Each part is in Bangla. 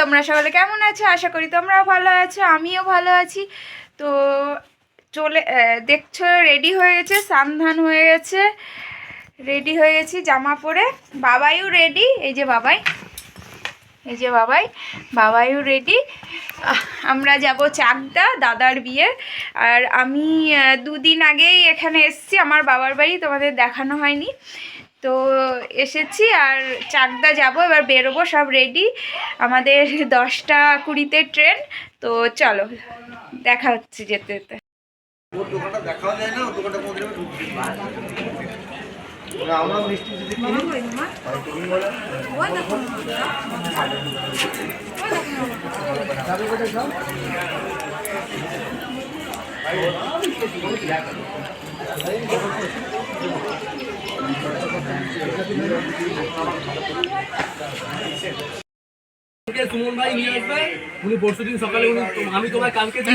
তোমরা সকলে কেমন আছো? আশা করি তোমরাও ভালো আছো, আমিও ভালো আছি। তো চলে দেখছ রেডি হয়ে গেছে, সান্ধান হয়ে গেছে রেডি হয়ে গেছি জামা পরে। বাবাইও রেডি এই যে বাবাই, এই যে বাবাই, বাবাইও রেডি আমরা যাব চাকদা দাদার বিয়ে। আর আমি দুদিন আগেই এখানে এসেছি, আমার বাবার বাড়ি, তোমাদের দেখানো হয়নি। তো এসেছি আর চাকদা যাব, এবার বেরোবো, সব রেডি আমাদের দশটা কুড়িতে ট্রেন তো চলো, দেখা হচ্ছে যেতে যেতে। আমরা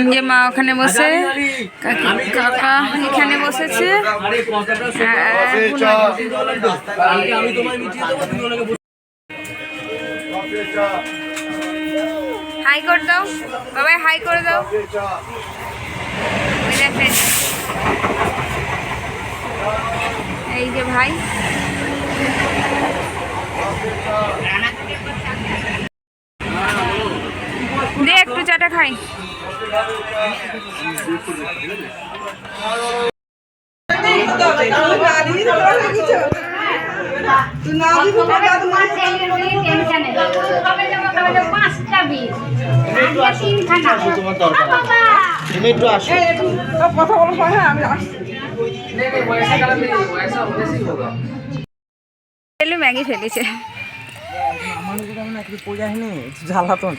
যে মা ওখানে বসে। কাকি আমি কাকা এখানে বসেছে। হ্যাঁ, বসে- হাই করে দাও। বাবাই হাই করে দাও। এই যে ভাই। দে একটু চাটা খাই। তুমি একটু আসো। ফেলে ম্যাগি ফেলেছে। জ্বালাতন।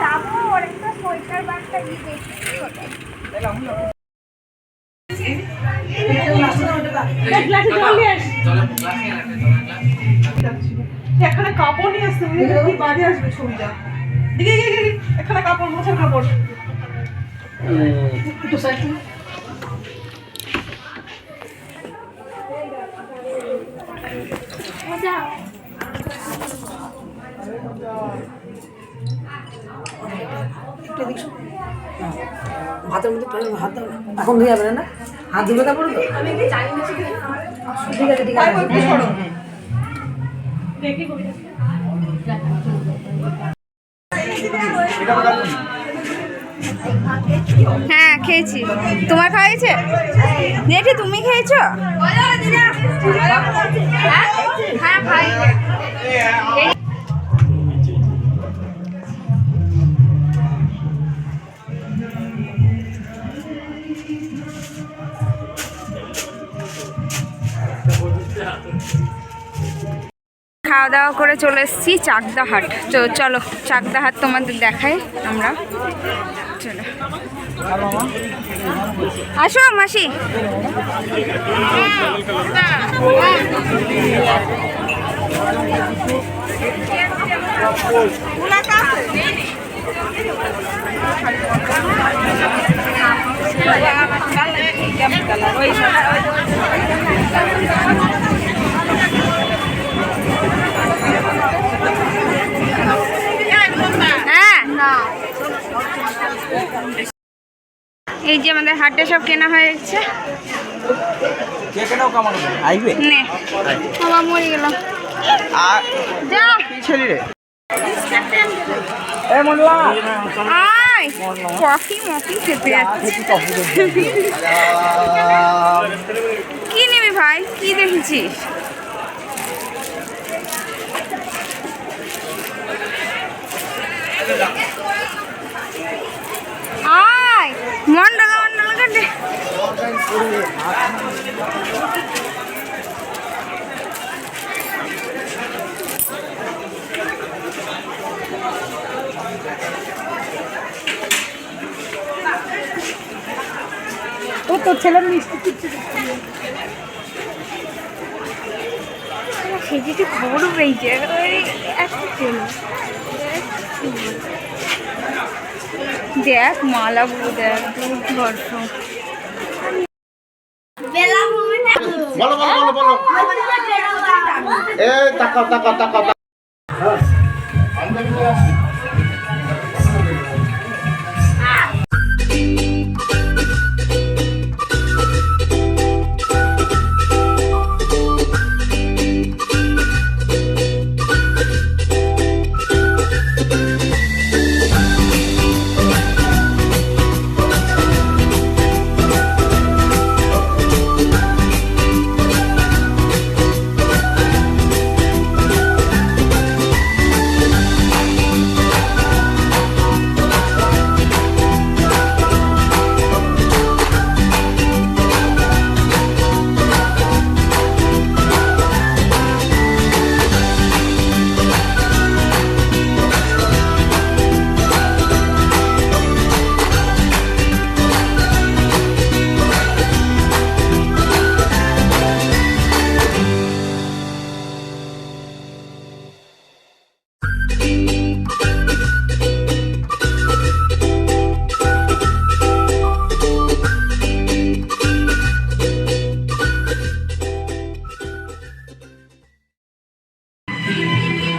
যাব সোয়েটার বাগটা আসতে কি বাজে আসবে ছবিটা। দিকে দিকে এখানে কাপড় মোছার কাপড়। একটু সাইড হাতের মধ্যে হাত দাও না। এখন ধুয়ে যাবে না হাত ধুবে তারপরে তো? ঠিক আছে ঠিক আছে। হ্যাঁ খেয়েছি। তোমার খাওয়া হয়েছে? জেঠি তুমি খেয়েছো? হ্যাঁ খাওয়া দাওয়া করে চলে এসেছি চাকদাহাট। তো চলো, চাকদাহাট তোমাদের দেখাই আমরা। চলো। আসো মাসি এই যে আমাদের হাটে সব কেনা হয়ে গেছে। কে কেন কামানো আইবে? নে। বাবা মরে গেলাম আর যা। কি ছেলে রে। আয়। কফি মফি খেতে যাচ্ছে কি নিবি ভাই? কি দেখেছিস? আয়। মন্ডলা ও তোর ছেলের মিষ্টি কিচ্ছু সেদিকে খবরও পেয়েছে একটা ছিল। দেখ মালা পুরো দেখ দুর্ধর্ষ বলো বলো বলো বলো এ তাকাও তাকাও তাকাও।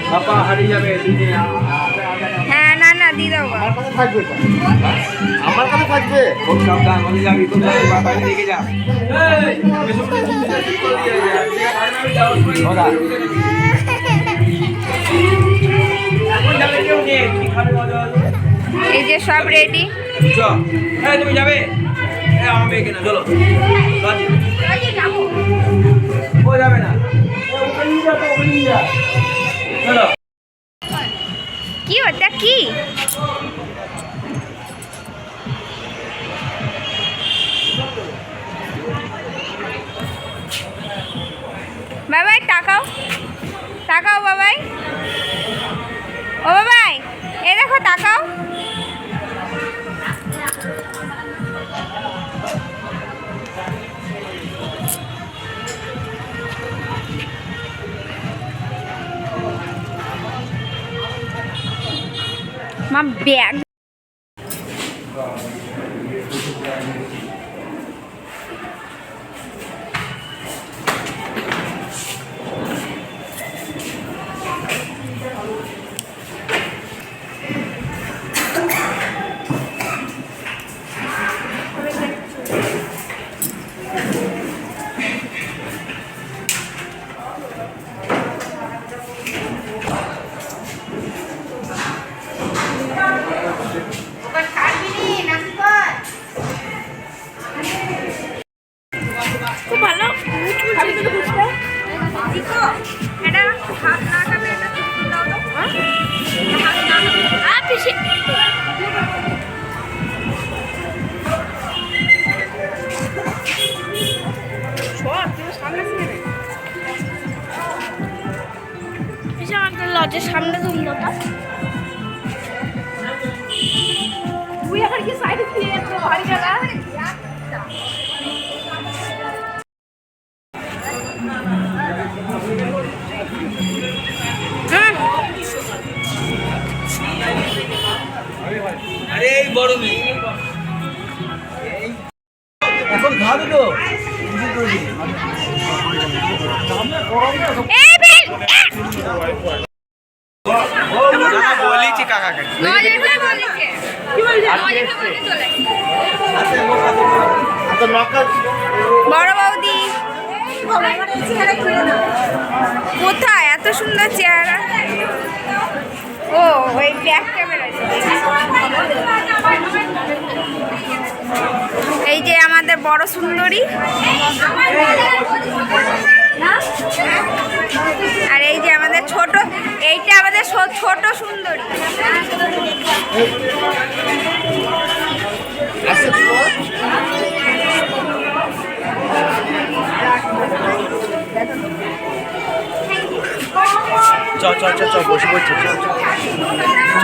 তাকাও। হারিয়ে যাবে দুদিনে হ্যাঁ না না দিয়ে দাও। আমার কাছে থাকবে আমার কাছে থাকবে খুব সাবধান ওই যাবি খুব যাবি বাবা লেগে যা এই যে সব রেডি এই তুমি যাবে এই আমার মেয়েকে না চলো যাবে না। কি ওটা কি? বাবাই তাকাও। তাকাও বাবাই। ও বাবাই এ দেখো তাকাও। মা ব্যাগ বড় বৌদি। কোথায়? এত সুন্দর চেহারা। ও, ওই ব্যাক ক্যামেরা। এই যে আমাদের বড় সুন্দরী। আর এই যে আমাদের ছোট, এইটা আমাদের ছোট সুন্দরী। চ চ চ চ বসে বসে চ চ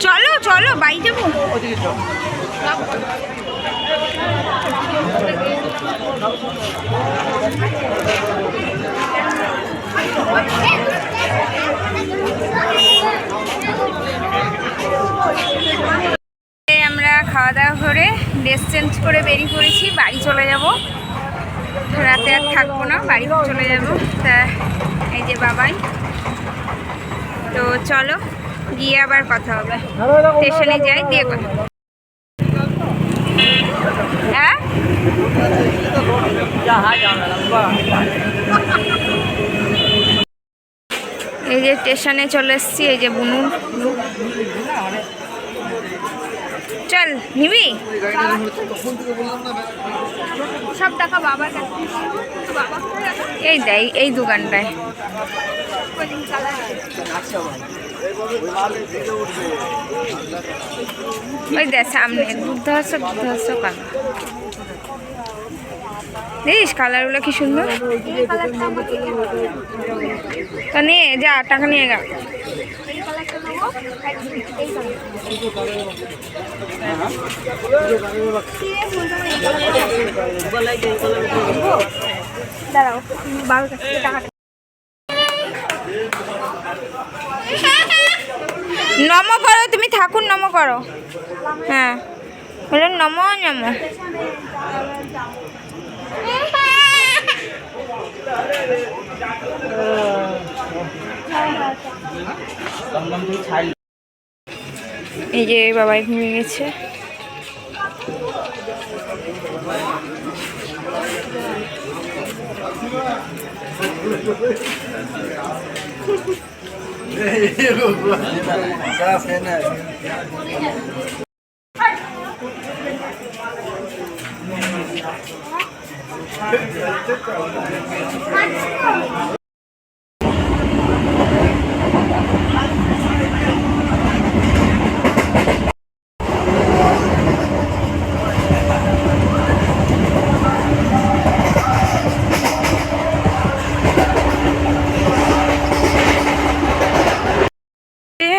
চলো চলো বাড়ি যাব। আমরা খাওয়া দাওয়া করে ড্রেস চেঞ্জ করে বেরিয়ে পড়েছি বাড়ি চলে যাব। রাতে আর থাকব না বাড়ি চলে যাব। তা এই যে বাবাই। তো চলো গিয়ে আবার কথা হবে। স্টেশনে যাই দিয়ে কথা হ্যাঁ এই যে স্টেশনে চলে এসেছি, এই যে বুনু চল, নিবি? সব এই দেয় এই দোকানটায়। ওই দেখ, সামনে দুর্ধর্ষ দুর্ধর্ষ কালার দেখিস কালারগুলো কি সুন্দর? তো নিয়ে যা, টাকা নিয়ে গা। নম করো, তুমি ঠাকুর নম করো। হ্যাঁ বলো নম নম। এই যে বাবাই ঘুমিয়ে গেছে।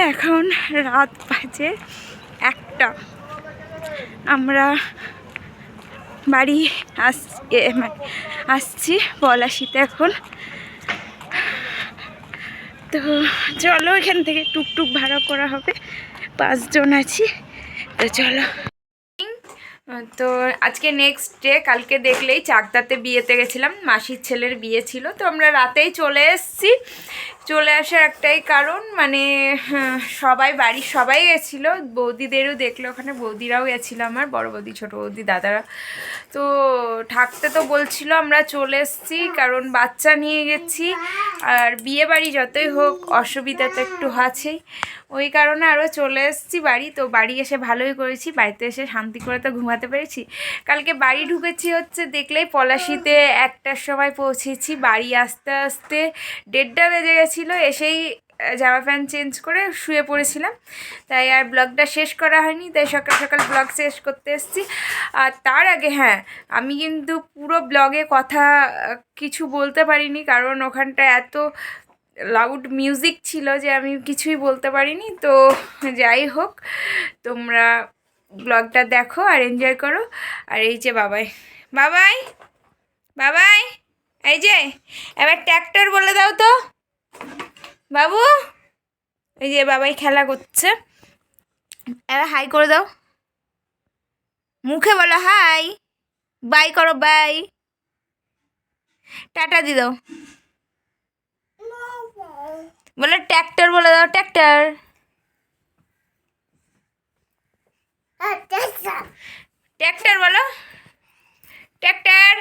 এখন রাত বাজে একটা। আমরা বাড়ি আস মানে আসছি পলাশিতে এখন। তো চলো এখান থেকে টুকটুক ভাড়া করা হবে। পাঁচজন আছি। তো চলো। তো আজকে নেক্সট ডে কালকে দেখলেই চাকদাতে বিয়েতে গেছিলাম, মাসির ছেলের বিয়ে ছিল, তো আমরা রাতেই চলে এসেছি। চলে আসার একটাই কারণ মানে সবাই বাড়ির সবাই গেছিল, বৌদিদেরও দেখল ওখানে, বৌদিরাও গেছিল আমার, বড় বৌদি, ছোটো বৌদি, দাদারা। তো থাকতে তো বলছিল আমরা চলে এসেছি, কারণ বাচ্চা নিয়ে গেছি, আর বিয়ে বাড়ি যতই হোক অসুবিধা তো একটু আছেই। ওই কারণে আরও চলে এসেছি বাড়ি। তো বাড়ি এসে ভালোই করেছি। বাড়িতে এসে শান্তি করে তো ঘুমাতে পেরেছি। কালকে বাড়ি ঢুকেছি হচ্ছে দেখলেই পলাশিতে একটার সময় পৌঁছেছি। বাড়ি আসতে আসতে দেড়টা বেজে গেছিল। এসেই জামা প্যান্ট চেঞ্জ করে শুয়ে পড়েছিলাম। তাই আর ব্লগটা শেষ করা হয়নি। তাই সকাল সকাল ব্লগ শেষ করতে এসেছি। আর তার আগে হ্যাঁ আমি কিন্তু পুরো ব্লগে কথা কিছু বলতে পারিনি। কারণ ওখানটা এত লাউড মিউজিক ছিল যে আমি কিছুই বলতে পারিনি। তো যাই হোক, তোমরা ব্লগটা দেখো আর এনজয় করো। আর এই যে বাবাই বাবাই বাবাই, এই যে, এবার ট্র্যাক্টর বলে দাও তো। বাবু, এই যে বাবাই খেলা করছে। এবার হাই করে দাও। মুখে বলো হাই বাই করো বাই টাটা দি দাও। বলে ট্র্যাক্টর বলে দাও ট্র্যাক্টর ট্র্যাক্টর বলো। ট্র্যাক্টর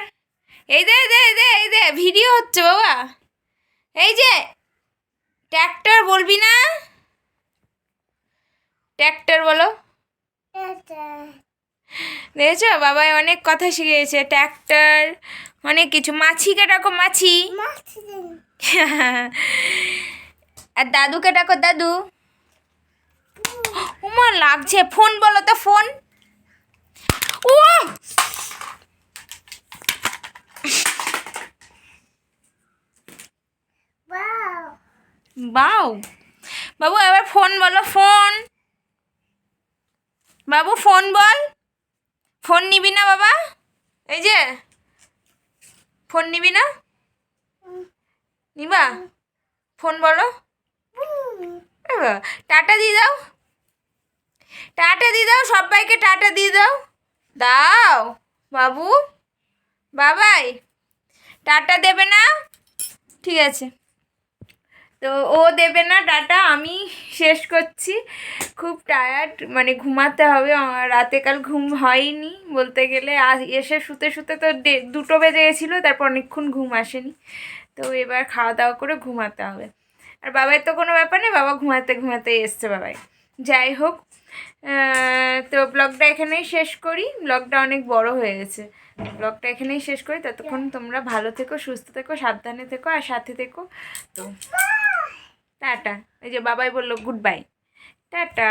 এই দে এই দে এই দে এই দে ভিডিও হচ্ছে বাবা। এই যে ট্র্যাক্টর বলবি না? ট্র্যাক্টর বলো। দেখেছ? বাবাই অনেক কথা শিখিয়েছে। ট্র্যাক্টর অনেক কিছু। মাছিকে ডাকো মাছি। আর দাদুকে ডাকো, দাদু। উমা, লাগছে। ফোন বলো তো, ফোন। ও বাউ। বাবু, এবার ফোন বলো, ফোন। বাবু, ফোন বল। ফোন নিবি না, বাবা? এই যে। ফোন নিবি না? নিবা? ফোন বলো। টাটা দিয়ে দাও। টাটা দিয়ে দাও, সবাইকে টাটা দিয়ে দাও। দাও, বাবু। বাবাই, টাটা দেবে না? ঠিক আছে। তো ও দেবে না টাটা, আমি শেষ করছি। খুব টায়ার্ড মানে ঘুমাতে হবে। রাতে কাল ঘুম হয়নি বলতে গেলে। এসে শুতে শুতে তো দুটো বেজে গেছিল, তারপর অনেকক্ষণ ঘুম আসেনি। তো এবার খাওয়া দাওয়া করে ঘুমাতে হবে। আর বাবাই তো কোনো ব্যাপার নেই, বাবা ঘুমাতে ঘুমাতে এসছে বাবাই। যাই হোক তো ব্লগটা এখানেই শেষ করি। ব্লগটা অনেক বড় হয়ে গেছে। ব্লগটা এখানেই শেষ করি। ততক্ষণ তোমরা ভালো থেকো, সুস্থ থেকো, সাবধানে থেকো আর সাথে থেকো। তো, টাটা। এই যে বাবাই বলল গুড বাই টাটা।